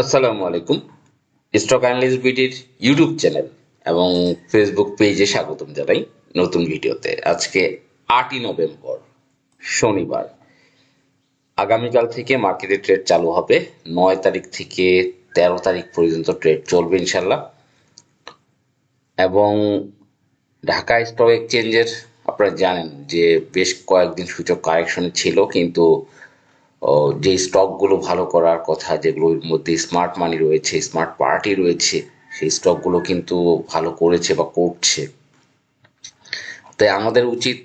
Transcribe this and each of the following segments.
আসসালামু আলাইকুম। Stock analyst বিডির ইউটিউব চ্যানেল এবং ফেসবুক পেজে স্বাগতম জানাই নতুন ভিডিওতে। আজকে আটই নভেম্বর, শনিবার। আগামীকাল থেকে মার্কেটে ট্রেড চালু হবে। নয় তারিখ থেকে তেরো তারিখ পর্যন্ত ট্রেড চলবে ইনশাল্লাহ এবং ঢাকা স্টক এক্সচেঞ্জের আপনারা জানেন যে বেশ কয়েকদিন সূচক কারেকশনে ছিল, কিন্তু যে স্টকগুলো ভালো করার কথা, যেগুলোর মধ্যে স্মার্ট মানি রয়েছে স্মার্ট পার্টি রয়েছে, সেই স্টকগুলো কিন্তু ভালো করেছে বা করছে। তাই আমাদের উচিত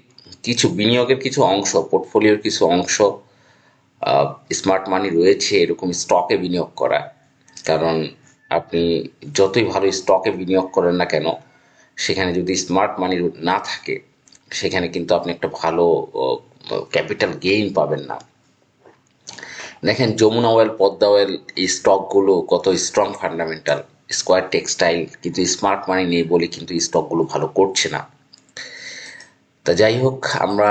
কিছু বিনিয়োগের কিছু অংশ পোর্টফোলিওর কিছু অংশ স্মার্ট মানি রয়েছে, এরকম স্টকে বিনিয়োগ করা। কারণ আপনি যতই ভালো স্টকে বিনিয়োগ করেন না কেন, সেখানে যদি স্মার্ট মানি না থাকে, সেখানে কিন্তু আপনি একটা ভালো ক্যাপিটাল গেইন পাবেন না। দেখেন যমুনা অয়েল পদ্মা অয়েল এই স্টকগুলো কত স্ট্রং ফান্ডামেন্টাল স্কোয়ার টেক্সটাইল কিন্তু স্মার্ট মানি নেই বলে কিন্তু স্টকগুলো ভালো করছে না। তা যাই হোক, আমরা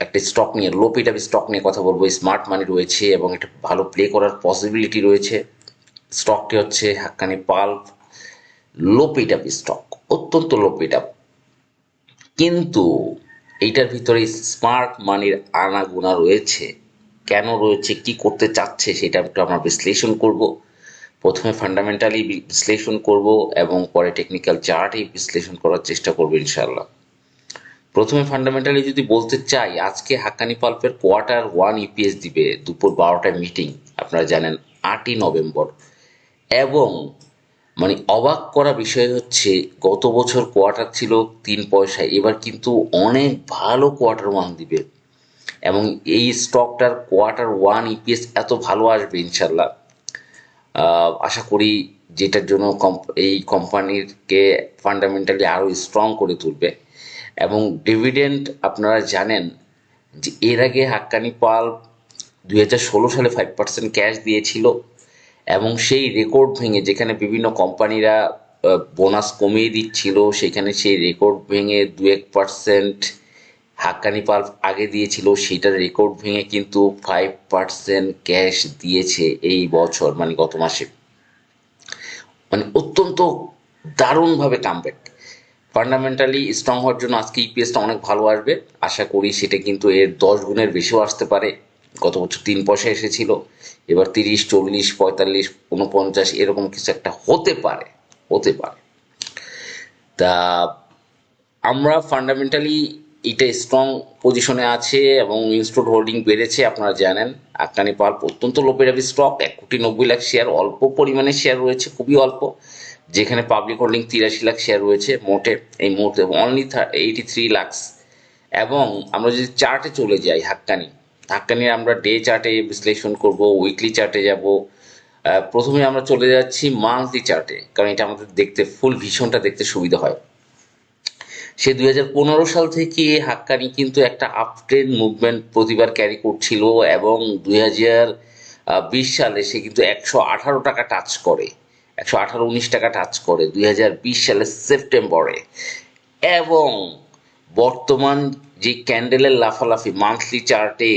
একটা স্টক নিয়ে লো পিটাপ স্টক নিয়ে কথা বলব। স্মার্ট মানি রয়েছে এবং এটা ভালো প্লে করার পসিবিলিটি রয়েছে। স্টকটি হচ্ছে Hakkani pulp low paid up stock অত্যন্ত লো পিটাপ কিন্তু এইটার ভিতরে স্মার্ট মানির আনাগোনা রয়েছে। রয়েছে, কি করতে চাচ্ছে সেটা একটু আমরা বিশ্লেষণ করব। প্রথমে ফান্ডামেন্টালি বিশ্লেষণ করব এবং পরে টেকনিক্যাল চার্টে বিশ্লেষণ করার চেষ্টা করব ইনশাল্লাহ প্রথমে ফান্ডামেন্টালি যদি বলতে চাই, আজকে হাক্কানি পাল্পের কোয়ার্টার ওয়ান ইপিএস দিবে দুপুর বারোটায় মিটিং আপনারা জানেন আটই নভেম্বর। এবং মানে অবাক করা বিষয় হচ্ছে, গত বছর কোয়ার্টার ছিল তিন পয়সায়, এবার কিন্তু অনেক ভালো কোয়ার্টার ওয়ান দিবে। এবং এই স্টকটার কোয়ার্টার ওয়ান ইপিএস এত ভালো আসবে ইনশাল্লাহ। আশা করি যেটার জন্য এই কোম্পানিরকে ফান্ডামেন্টালি আরও স্ট্রং করে তুলবে। এবং ডিভিডেন্ড আপনারা জানেন যে এর আগে হাক্কানি পাল দুই হাজার ষোলো সালে ফাইভ পার্সেন্ট ক্যাশ দিয়েছিল এবং সেই রেকর্ড ভেঙে যেখানে বিভিন্ন কোম্পানিরা বোনাস কমিয়ে দিচ্ছিল, সেখানে সেই রেকর্ড ভেঙে দু এক পার্সেন্ট হাক্কানি পাল্প আগে দিয়েছিল, সেটার রেকর্ড ভেঙে কিন্তু ফাইভ পার্সেন্ট ক্যাশ দিয়েছে এই বছর মানে গত মাসে। মানে অত্যন্ত দারুণভাবে কামব্যাক ফান্ডামেন্টালি স্ট্রং হওয়ার জন্য আজকে ইপিএসটা অনেক ভালো আসবে। আশা করি সেটা কিন্তু এর দশ গুণের বেশিও আসতে পারে। গত বছর তিন পয়সা এসেছিল, এবার তিরিশ, চল্লিশ, পঁয়তাল্লিশ উনপঞ্চাশ এরকম কিছু একটা হতে পারে হতে পারে। তা আমরা ফান্ডামেন্টালি এটা স্ট্রং পজিশনে আছে এবং ইনস্টল হোল্ডিং বেড়েছে, আপনারা জানেন। আকানি পাল্প অত্যন্ত লোপেরাবি স্টক এক কোটি নব্বই লাখ শেয়ার অল্প পরিমাণে শেয়ার রয়েছে, খুবই অল্প। যেখানে পাবলিক হোল্ডিং তিরাশি লাখ শেয়ার রয়েছে, মোটে এই মুহূর্তে অনলি এইটি থ্রি লাখস এবং আমরা যদি চার্টে চলে যাই হাক্কানি হাক্কানির আমরা ডে চার্টে বিশ্লেষণ করব উইকলি চার্টে যাব। প্রথমে আমরা চলে যাচ্ছি মান্থলি চার্টে কারণ এটা আমাদের দেখতে ফুল ভিশনটা দেখতে সুবিধা হয়। সে দুই হাজার পনেরো সাল থেকে হাক্কানি কিন্তু একটা আপট্রেন্ড মুভমেন্ট প্রতিবার ক্যারি করছিল এবং দুই বিশ সালে সে কিন্তু একশো আঠারো টাকা টাচ করে, একশো আঠারো উনিশ টাকা টাচ করে দুই হাজার বিশ সালের সেপ্টেম্বরে। এবং বর্তমান যে ক্যান্ডেলের লাফালাফি মান্থলি চার্টে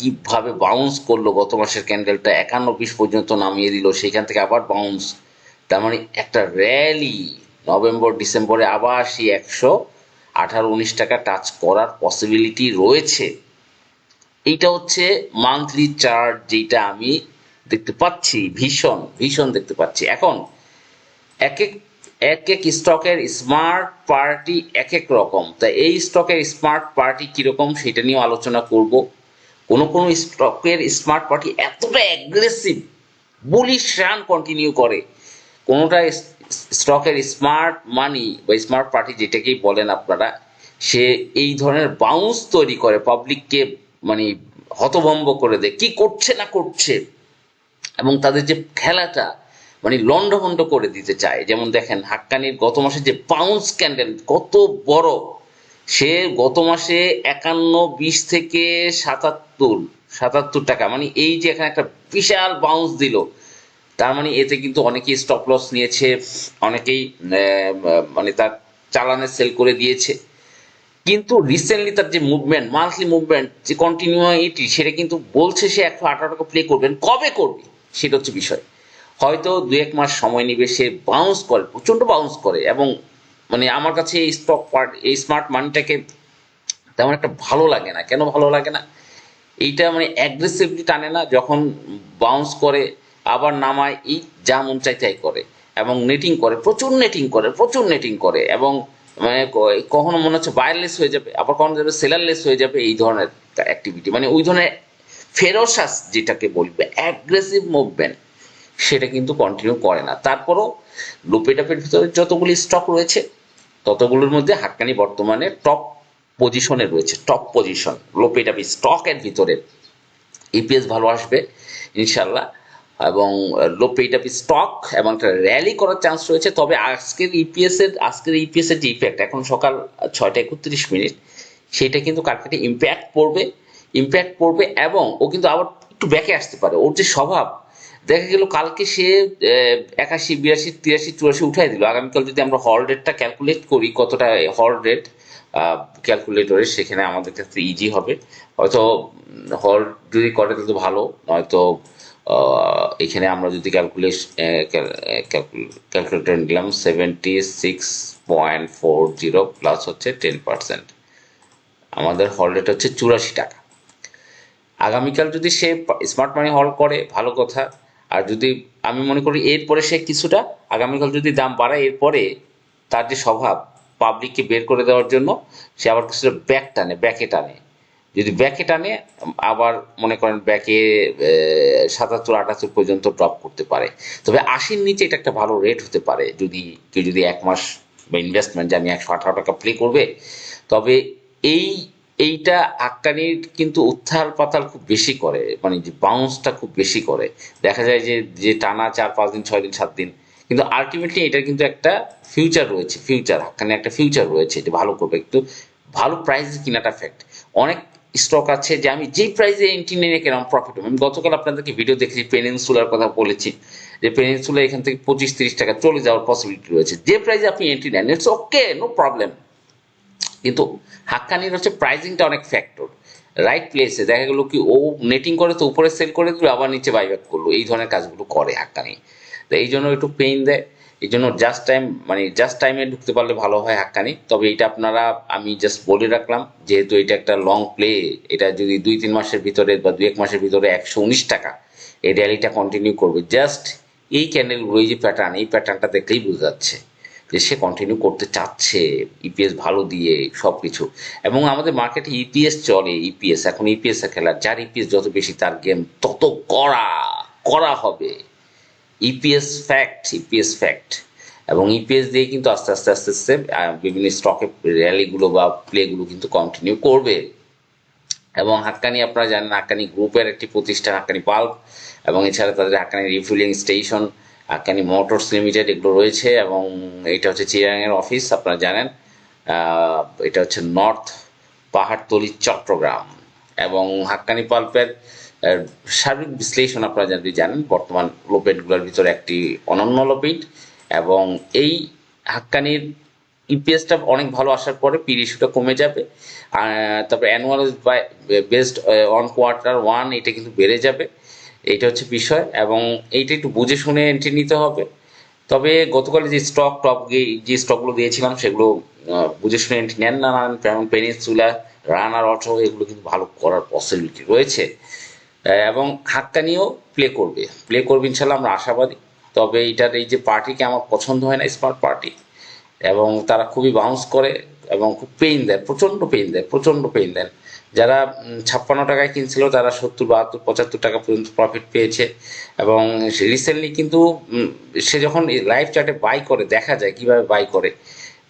কীভাবে বাউন্স করল গত মাসের ক্যান্ডেলটা একান্ন বিশ পর্যন্ত নামিয়ে দিল, সেখান থেকে আবার বাউন্স তার মানে একটা র্যালি নভেম্বর ডিসেম্বরে আবার সেই একশো আঠারো উনিশ টাকা টাচ করার পসিবিলিটি রয়েছে। এইটা হচ্ছে মান্থলি চার্ট যেটা আমি দেখতে পাচ্ছি, ভীষণ ভীষণ দেখতে পাচ্ছি। এখন, এক এক এক এক স্টকের স্মার্ট পার্টি এক এক রকম। তা এই স্টকের স্মার্ট পার্টি কীরকম সেটা নিয়েও আলোচনা করব। কোনো কোনো স্টকের স্মার্ট পার্টি এতটা অ্যাগ্রেসিভ বুলিশ রান কন্টিনিউ করে। কোনোটা স্টকের স্মার্ট মানি বা স্মার্ট পার্টি যেটাকেই বলেন আপনারা, সে এই ধরনের বাউন্স তৈরি করে পাবলিককে মানে হতভম্ব করে দেয়। কি করছে না করছে? এবং তাদের যে খেলাটা মানে লন্ডভন্ড করে দিতে চায়। যেমন দেখেন, হাক্কানির গত মাসে যে বাউন্স ক্যান্ডেল কত বড়! সে গত মাসে একান্ন, বিশ থেকে সাতাত্তর সাতাত্তর টাকা মানে এই যে এখানে একটা বিশাল বাউন্স দিল তার মানে এতে কিন্তু অনেকেই স্টপ লস নিয়েছে, অনেকেই মানে তার চালানে সেল করে দিয়েছে। কিন্তু রিসেন্টলি তার যে মুভমেন্ট মান্থলি মুভমেন্ট যে কন্টিনিউইটি সেটা কিন্তু বলছে সে একশো আঠারো টাকা প্লে করবেন। কবে করবে? সেটা হচ্ছে বিষয়। হয়তো দু এক মাস সময় নিবে, সে বাউন্স করে, প্রচণ্ড বাউন্স করে এবং মানে আমার কাছে এই স্টক পার্ট এই স্মার্ট মানিটাকে তেমন একটা ভালো লাগে না। কেন ভালো লাগে না? এইটা মানে অ্যাগ্রেসিভলি টানে না, যখন বাউন্স করে আবার নামায় এই যা মন চাই তাই করে। এবং নেটিং করে, প্রচুর নেটিং করে, প্রচুর নেটিং করে। এবং মানে কখনো মনে হচ্ছে বায়ারলেস হয়ে যাবে, আবার কখনো যাবে সেলারলেস হয়ে যাবে, এই ধরনের অ্যাক্টিভিটি মানে ওই ধরনের ফেরোসাস যেটাকে বলবে অ্যাগ্রেসিভ মুভমেন্ট সেটা কিন্তু কন্টিনিউ করে না। তারপরও লুপেটাপের ভিতরে যতগুলি স্টক রয়েছে, ততগুলোর মধ্যে হাক্কানি বর্তমানে টপ পজিশনে রয়েছে টপ পজিশন লোপেটাপি স্টকের ভিতরে। ইপিএস ভালো আসবে ইনশাল্লাহ এবং লোপেটাপি স্টক এবং একটা র্যালি করার চান্স রয়েছে। তবে আজকের ইপিএস এর, আজকের ইপিএস এর যে ইফেক্ট এখন সকাল ছয়টা একত্রিশ মিনিট, সেটা কিন্তু কার্কেটে ইম্প্যাক্ট পড়বে? ইম্প্যাক্ট পড়বে এবং ও কিন্তু আবার একটু ব্যাকে আসতে পারে। ওর যে স্বভাব, দেখা গেল কালকে সে একাশি, বিরাশি, তিরাশি, চুরাশি উঠাই দিল। আগামীকাল যদি আমরা হল রেটটা ক্যালকুলেট করি, কতটা হল রেট ক্যালকুলেটরে সেখানে আমাদের ক্ষেত্রে ইজি হবে। হয়তো হল যদি করে তাহলে তো ভালো, নয়তো এখানে আমরা যদি ক্যালকুলেশ ক্যালকুলেটর নিলাম seventy six point four zero plus হচ্ছে টেন পার্সেন্ট আমাদের হল রেট হচ্ছে চুরাশি টাকা। আগামীকাল যদি সে স্মার্ট মানি হল করে, ভালো কথা। আর যদি আমি মনে করি এরপরে সে কিছুটা, আগামীকাল যদি দাম বাড়ায়, এরপরে তার যে স্বভাব পাবলিককে বের করে দেওয়ার জন্য, সে আবার কিছুটা ব্যাক টানে ব্যাকে টানে। যদি ব্যাকে টানে, আবার মনে করেন ব্যাকে সাতাত্তর, আটাত্তর পর্যন্ত ড্রপ করতে পারে। তবে আশির নিচে এটা একটা ভালো রেট হতে পারে। যদি কেউ যদি এক মাস বা ইনভেস্টমেন্ট যে আমি একশো আঠারো টাকা প্লে করবে, তবে এই, এইটা আক্কানির কিন্তু উত্থাল পাতাল খুব বেশি করে। মানে যে বাউন্সটা খুব বেশি করে। দেখা যায় যে যে টানা চার, পাঁচ দিন, ছয় দিন, সাত দিন। কিন্তু আলটিমেটলি এটার কিন্তু একটা ফিউচার রয়েছে ফিউচার হাক্কানি একটা ফিউচার রয়েছে। এটা ভালো করবে। একটু ভালো প্রাইসে কিনাটা ফ্যাক্ট অনেক স্টক আছে যে আমি যেই প্রাইসে এন্ট্রি নিয়ে কেরম প্রফিট আমি গতকাল আপনাদেরকে ভিডিও দেখেছি পেনিনসুলার কথা বলেছি, যে পেনিনসুলা এখান থেকে পঁচিশ তিরিশ টাকা চলে যাওয়ার পসিবিলিটি রয়েছে। যে প্রাইসে আপনি এন্ট্রি নেন ইটস ওকে নো প্রবলেম কিন্তু হাক্কানির হচ্ছে প্রাইজিংটা অনেক ফ্যাক্টর রাইট প্লেসে দেখা গেলো কি ও নেটিং করে তো উপরে সেল করে দিল, আবার নিচে বাইব্যাক করল। এই ধরনের কাজগুলো করে হাক্কানি। তো এই জন্য একটু পেইন দেয়। এই জন্য জাস্ট টাইম মানে জাস্ট টাইমে ঢুকতে পারলে ভালো হয় হাক্কানি। তবে এটা আপনারা, আমি জাস্ট বলে রাখলাম, যেহেতু এটা একটা লং প্লে এটা যদি দুই তিন মাসের ভিতরে বা দুই এক মাসের ভিতরে একশো উনিশ টাকা এই র্যালিটা কন্টিনিউ করবে। জাস্ট এই ক্যান্ডেলগুলো এই যে প্যাটার্ন এই প্যাটার্নটা দেখলেই বোঝা যাচ্ছে যে সে কন্টিনিউ করতে চাচ্ছে ইপিএস ভালো দিয়ে সব কিছু এবং আমাদের মার্কেটে ইপিএস চলে ইপিএস এখন ইপিএস খেলা, যার ইপিএস যত বেশি তার গেম তত করা করা হবে। ইপিএস ফ্যাক্ট ইপিএস ফ্যাক্ট এবং ইপিএস দিয়ে কিন্তু আস্তে আস্তে আস্তে আস্তে বিভিন্ন স্টকে র্যালিগুলো বা প্লেগুলো কিন্তু কন্টিনিউ করবে। এবং হাক্কানি আপনারা জানেন, হাক্কানি গ্রুপের একটি প্রতিষ্ঠান, হাক্কানি পাল্প এবং এছাড়া তাদের Hakkani refilling station Hakkani motors limited এগুলো রয়েছে এবং এটা হচ্ছে চিরাঙের অফিস আপনারা জানেন। এটা হচ্ছে নর্থ পাহাড়তলি চট্টগ্রাম এবং হাক্কানি পাল্পের সার্বিক বিশ্লেষণ আপনারা যদি জানেন, বর্তমান লোপেটগুলোর ভিতরে একটি অনন্য লোপেট এবং এই হাক্কানির ইপিএসটা অনেক ভালো আসার পরে পি রেশিওটা কমে যাবে। তারপরে annual based on quarter one এটা কিন্তু বেড়ে যাবে। এইটা হচ্ছে বিষয় এবং এইটা একটু বুঝে শুনে এন্ট্রি নিতে হবে। তবে গতকালে যে স্টক টপ যে স্টকগুলো দিয়েছিলাম, সেগুলো বুঝে শুনে এন্ট্রি নেন না পেনিনসুলা রানার অটো এগুলো কিন্তু ভালো করার পসিবিলিটি রয়েছে। এবং হাক্কানিও প্লে করবে। প্লে করবে ইনশাল্লাহ, আমরা আশাবাদী। তবে এটার এই যে পার্টিকে আমার পছন্দ হয় না স্মার্ট পার্টি এবং তারা খুবই বাউন্স করে এবং খুব পেইন দেয়, প্রচণ্ড পেইন দেয়, প্রচণ্ড পেইন দেন যারা ছাপ্পান্ন টাকায় কিনছিল, তারা সত্তর, বাহাত্তর, পঁচাত্তর টাকা পর্যন্ত প্রফিট পেয়েছে। এবং রিসেন্টলি কিন্তু সে যখন লাইভ চার্টে বাই করে, দেখা যায় কীভাবে বাই করে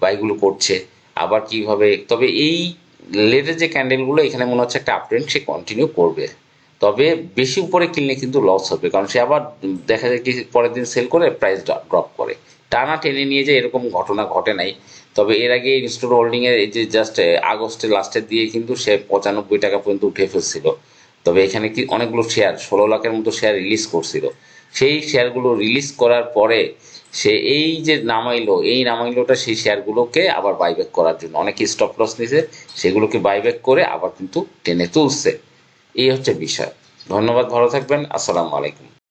বাইগুলো করছে, আবার কীভাবে, তবে এই লেটের যে ক্যান্ডেলগুলো এখানে মনে হচ্ছে একটা আপট্রেন্ড সে কন্টিনিউ করবে। তবে বেশি উপরে কিনলে কিন্তু লস হবে, কারণ সে আবার দেখা যায় কি, পরের দিন সেল করে প্রাইস ড্রপ করে। টানা টেনে নিয়ে যায় এরকম ঘটনা ঘটে নাই, তবে এর আগে ইনস্টিটিউট হোল্ডিং এর এই যে জাস্ট আগস্টের লাস্টের দিয়ে কিন্তু সে পঁচানব্বই টাকা পর্যন্ত উঠে ফেলছিল। তবে এখানে কি অনেকগুলো শেয়ার ষোলো লাখের মতো শেয়ার রিলিজ করছিল। সেই শেয়ারগুলো রিলিজ করার পরে সে এই যে নামাইলো, এই নামাইলোটা সেই শেয়ারগুলোকে আবার বাইব্যাক করার জন্য। অনেকে স্টপ লস নিছে, সেগুলোকে বাইব্যাক করে আবার কিন্তু টেনে তুলছে। এই হচ্ছে বিষয়। ধন্যবাদ, ভালো থাকবেন। আসসালামু আলাইকুম।